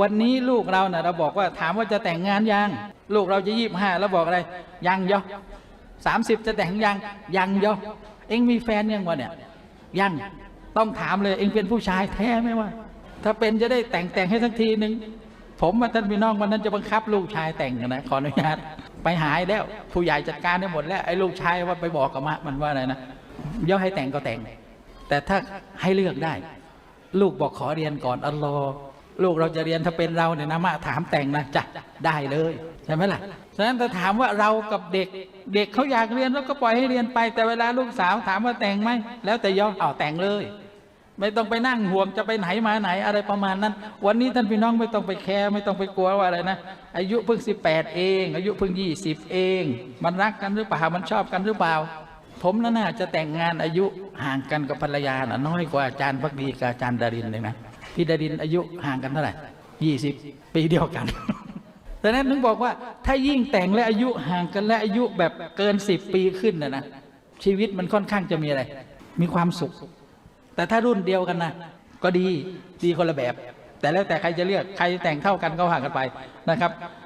วันนี้ลูกเราเนะ่ะเราบอกว่าถามว่าจะแต่งงานยัง ลูกเราจะยี่ห้าแล้วบอกอะไร ยังยอสามสิบจะแต่งยัง ยังยอเอ็งมีแฟนยังวะเนี่ย ยังต้องถามเลยเอ็งเป็นผู้ชายแท้ไหมวะถ้าเป็นจะได้แต่งแต่งให้สักทีหนึ่งผมมาท่านพี่น้องวันนั้นจะบังคับลูกชายแต่งนะขออนุญาตไปหายแล้ว ผู้ใหญ่จัดการได้หมดแล้วไอ้ลูกชายว่าไปบอกกับมะมันว่าอะไรนะย่อให้แต่งก็แต่ง แต่ถ้าให้เลือกได้ ลูกบอกขอเรียนก่อนอัลลอฮ์ ลูกเราจะเรียนถ้าเป็นเราเนี่ยนะมะถามแต่งนะจ้ะได้เลยใช่ไหมล่ะฉะนั้นถ้าถามว่าเรากับเด็ก เด็กเขาอยากเรียนแล้วก็ปล่อยให้เรียนไป แต่เวลาลูกสาวถามว่าแต่งไหมแล้วแต่ยอมเอาแต่งเลย ไม่ต้องไปนั่งห่วงจะไปไหนมาไหนอะไรประมาณนั้น วันนี้ท่านพี่น้องไม่ต้องไปแคร์ไม่ต้องไปกลัวว่าอะไรนะ อายุเพิ่ง18เอง อายุเพิ่ง20เอง มันรักกันหรือเปล่ามันชอบกันหรือเปล่าผมน่ะน่าจะแต่งงานอายุห่างกันกับภรรยาน่ะน้อยกว่าอาจารย์พักดีกับอาจารย์ดารินเลยนะ พี่ดารินอายุห่างกันเท่าไหร่ยี่สิบปีเดียวกันดังนั้นถึงบอกว่าถ้ายิ่งแต่งและอายุห่างกันและอายุแบบเกินสิบปีขึ้นนะนะชีวิตมันค่อนข้างจะมีอะไร มีความสุข แต่ถ้ารุ่นเดียวกันนะก็ดีดีคนละแบบ แต่แล้วแต่ใครจะเลือกใครแต่งเท่ากันก็ห่างกันไปนะครับ